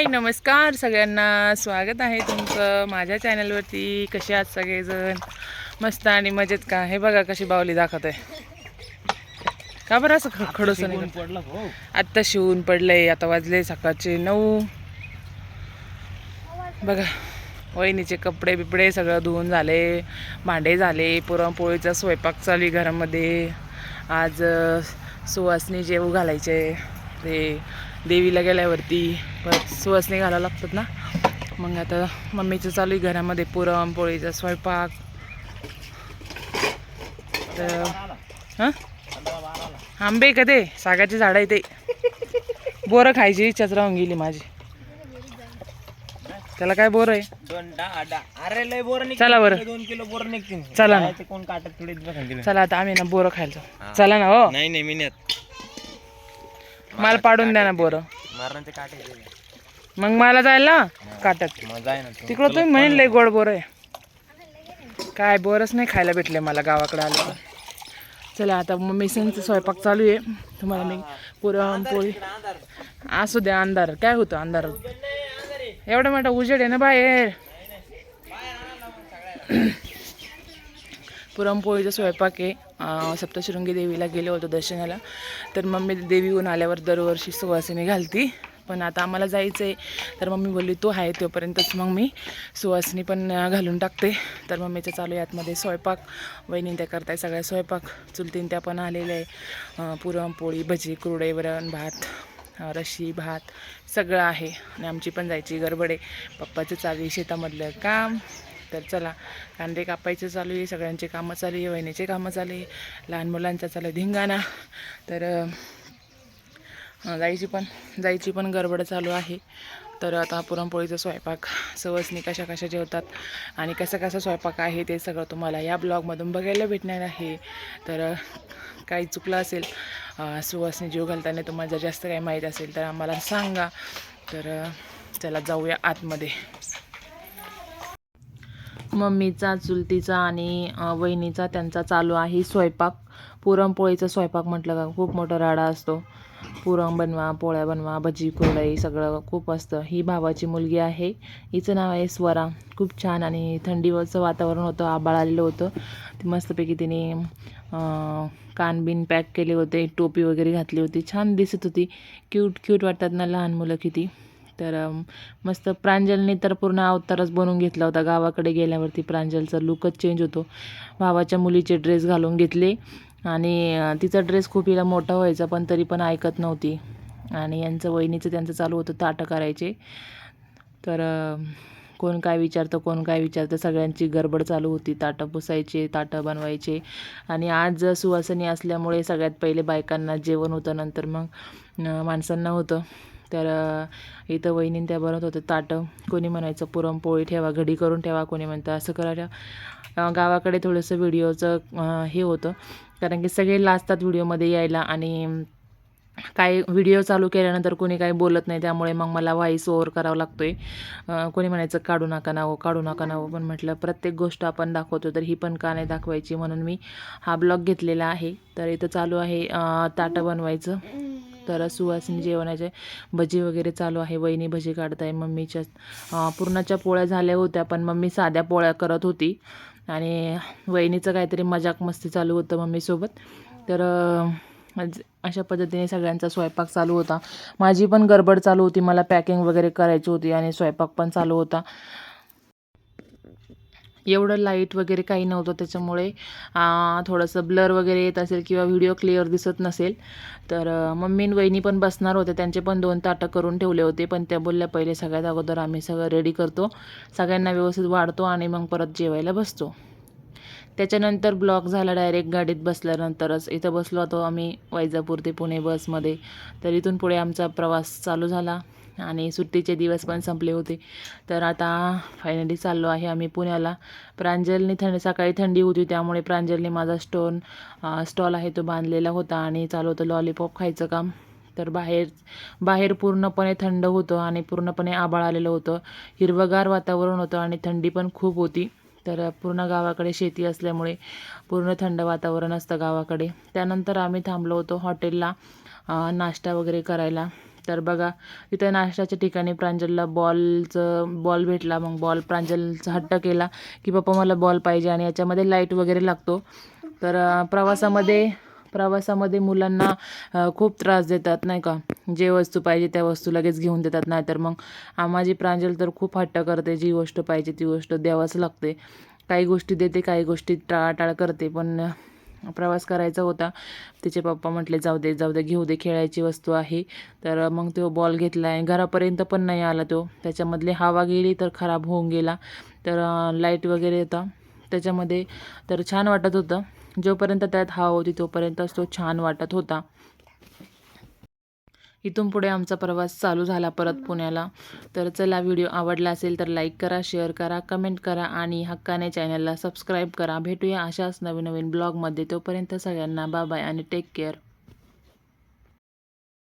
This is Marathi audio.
हाय नमस्कार सगळ्यांना. स्वागत आहे तुमचं माझ्या चॅनलवरती. कसे आहात सगळेजण? मस्त आणि मजेत का? हे बघा कशी बावली दाखवत. आहे का बरं असं ख- खडूस नाही आत्ता शिवून पडलंय. आता वाजले सकाळचे नऊ. बघा वहिनीचे कपडे बिपडे सगळं धुवून झाले. भांडे झाले. पुरणपोळीचा स्वयंपाक चालू आहे घरामध्ये. आज सुवासनी जेवू घालायचे. ते देवीला गेल्यावरती. परत सुवासनी घालावं लागतात ना. मग आता मम्मीचं चालू आहे घरामध्ये पुरणपोळीचा स्वयंपाक. तर हां? आंबे का ते? सागाची झाडं आहे ते. बोरं खायची इच्छाच राहून गेली माझी. त्याला काय बोर आहे? चला बरं. दोन किलो बोर निघतील. चला ना. कोण काटत थोडी चला आता आम्ही ना बोरं खायला जाऊ. चला ना हो. नाही नाही मला पाडून द्या ना बोरं. मारण्याचे काटे. मग मला जायला काटत ना. तिकडं तुम्ही म्हणेल लय गोड बोर आहे. काय बोरच नाही खायला भेटले मला गावाकडे आलं तर. चला आता संचं स्वयंपाक चालू आहे. तुम्हाला मी पुरणपोळी असू द्या अंधार काय होतं अंधार एवढा मोठा उजेड आहे ना बाहेर. पुरणपोळीचा स्वयंपाक आहे. सप्तशृंगी देवीला गेलो होतो दर्शनाला. तर मम्मी देवीहून आल्यावर दरवर्षी सुवासिनी घालती. पण आता आम्हाला जायचं आहे तर मम्मी बोलली तो आहे तोपर्यंतच. मग मी सुवासिनी पण घालून टाकते. तर मम्मीचं चालू आहे आतमध्ये स्वयंपाक. वहिनी त्या करताय सगळ्या स्वयंपाक. चुलतीन त्या पण आलेल्या आहे. पुरणपोळी भजी कुरडे वरण भात रशी भात सगळं आहे. आणि आमची पण जायची गडबड आहे. पप्पाचं चालू आहे शेतामधलं काम. तर चला कांदे कापायचे चालू आहे सगळ्यांचे कामं चालू आहे वहिनीचे कामं चालू आहे लहान मुलांचा चालू आहे धिंगाणा. तर जायची पण जायची पण गडबड चालू आहे. तर आता पुरणपोळीचा स्वयंपाक सवसनी कशा कशा जेवतात आणि कसा कसा स्वयंपाक आहे ते सगळं तुम्हाला या ब्लॉगमधून बघायला भेटणार आहे. तर काही चुकलं असेल सुवासनी जीव घालताना तुम्हाला जर जास्त काही माहीत असेल तर आम्हाला सांगा. तर चला जाऊया आतमध्ये. मम्मीचा चुलतीचा आणि वहिनीचा त्यांचा चालू आहे स्वयंपाक. पुरणपोळीचा स्वयंपाक म्हटलं का खूप मोठा राडा असतो. पुरण बनवा पोळ्या बनवा भजी कुरडई सगळं खूप असतं. ही भावाची मुलगी आहे. हिचं नाव आहे स्वरा. खूप छान आणि थंडीवरचं वातावरण होतं आबाळ आलेलं होतं. ती मस्तपैकी तिने कानबीन पॅक केले होते टोपी वगैरे घातली होती. छान दिसत होती. क्यूट क्यूट वाटतात ना लहान मुलं किती. तर मस्त प्रांजलने तर पूर्ण अवतारच बनवून घेतला होता. गावाकडे गेल्यावरती प्रांजलचा लुकच चेंज होतो. भावाच्या मुलीचे ड्रेस घालून घेतले आणि तिचा ड्रेस खूप हिला मोठा व्हायचा पण तरी पण ऐकत नव्हती. आणि यांचं वहिनीचं त्यांचं चालू होतं ताटं करायचे. तर कोण काय विचारतं कोण काय विचारतं सगळ्यांची गडबड चालू होती. ताटं पुसायचे ताटं बनवायचे. आणि आज सुवासनी असल्यामुळे सगळ्यात पहिले बायकांना जेवण होतं नंतर मग माणसांना होतं. तर इथं वहिनी त्या बनवत होतं ताटं. कोणी म्हणायचं पुरणपोळी ठेवा घडी करून ठेवा कोणी म्हणतं असं करा गावाकडे थोडंसं व्हिडिओचं हे होतं. कारण की सगळे लाजतात व्हिडिओमध्ये यायला आणि काही व्हिडिओ चालू केल्यानंतर कोणी काही बोलत नाही. त्यामुळे मग मला व्हॉईस ओव्हर करावा लागतो आहे कोणी म्हणायचं काढू नका नावं काढू नका नावं. पण म्हटलं प्रत्येक गोष्ट आपण दाखवतो तर ही पण का नाही दाखवायची? म्हणून मी हा ब्लॉग घेतलेला आहे. तर इथं चालू आहे ताटं बनवायचं. तर सुवासिनी म्हणजे जेवणाचे भजी वगैरे चालू आहे. वहिनी भजी काढत आहे मम्मीच्या पुरणाच्या पोळ्या झाल्या होत्या पण मम्मी साध्या पोळ्या करत होती. आणि वहिनीचं काहीतरी मजाक मस्ती चालू होतं मम्मीसोबत. तर अशा पद्धतीने सगळ्यांचा स्वयंपाक चालू होता. माझी पण गडबड चालू होती. मला पॅकिंग वगैरे करायची होती आणि स्वयंपाक पण चालू होता. एवढं लाइट वगैरे काही नव्हतं त्याच्यामुळे थोडंसं ब्लर वगैरे येत असेल किंवा व्हिडिओ क्लिअर दिसत नसेल. तर अ, मम्मी वहिनी पण बसणार होते. त्यांचे पण दोन ताटं करून ठेवले होते. पण त्या बोलल्या पहिले सगळ्यात अगोदर आम्ही सगळं रेडी करतो. सगळ्यांना व्यवस्थित वाढतो आणि मग परत जेवायला बसतो. त्याच्यानंतर ब्लॉक झाला डायरेक्ट गाडीत बसल्यानंतरच. इथं बसलो होतो आम्ही वैजापूर ते पुणे बसमध्ये. तर इथून पुढे आमचा प्रवास चालू झाला आणि सुट्टीचे दिवस पण संपले होते. तर आता फायनली चाललो आहे आम्ही पुण्याला. प्रांजलने थंडी सकाळी थंडी होती त्यामुळे प्रांजलने माझा स्टोन स्टॉल आहे तो बांधलेला होता आणि चालू होतं लॉलीपॉप खायचं काम. तर बाहेर बाहेर पूर्णपणे थंड होतं आणि पूर्णपणे आबाळ आलेलं होतं. हिरवगार वातावरण होतं आणि थंडी पण खूप होती. तर पूर्ण गावाकडे शेती असल्यामुळे पूर्ण थंड वातावरण असतं गावाकडे. त्यानंतर आम्ही थांबलो होतो हॉटेलला नाश्ता वगैरे करायला. तर बघा तिथं नाश्त्याच्या ठिकाणी प्रांजलला बॉलचं बॉल भेटला. मग बॉल प्रांजलचा हट्ट केला की पप्पा मला बॉल पाहिजे आणि याच्यामध्ये लाइट वगैरे लागतो. तर प्रवासामध्ये प्रवासामध्ये मुलांना खूप त्रास देतात नाही का? जे वस्तू पाहिजे त्या वस्तू लगेच घेऊन देतात नाही तर मग आ, माझी प्रांजल तर खूप हट्ट करते जी गोष्ट पाहिजे ती गोष्ट द्यावंच लागते. काही गोष्टी देते काही गोष्टी टाळाटाळ करते पण प्रवास करायचा होता. तिचे पप्पा म्हटले जाऊ दे जाऊ दे घेऊ दे खेळायची वस्तू आहे. तर मग तो बॉल घेतला आहे घरापर्यंत पण नाही आला तो. त्याच्यामधली हवा गेली तर खराब होऊन गेला. तर लाइट वगैरे होता त्याच्यामध्ये तर छान वाटत होतं. जोपर्यंत त्यात हाव होती तोपर्यंतच तो छान वाटत होता. इथून पुढे आमचा प्रवास चालू झाला परत पुण्याला. तर चला व्हिडिओ आवडला असेल तर लाईक करा शेअर करा कमेंट करा आणि हक्काने चॅनलला सबस्क्राईब करा. भेटूया अशाच नवीन नवीन ब्लॉगमध्ये. तोपर्यंत सगळ्यांना बाय बाय आणि टेक केअर.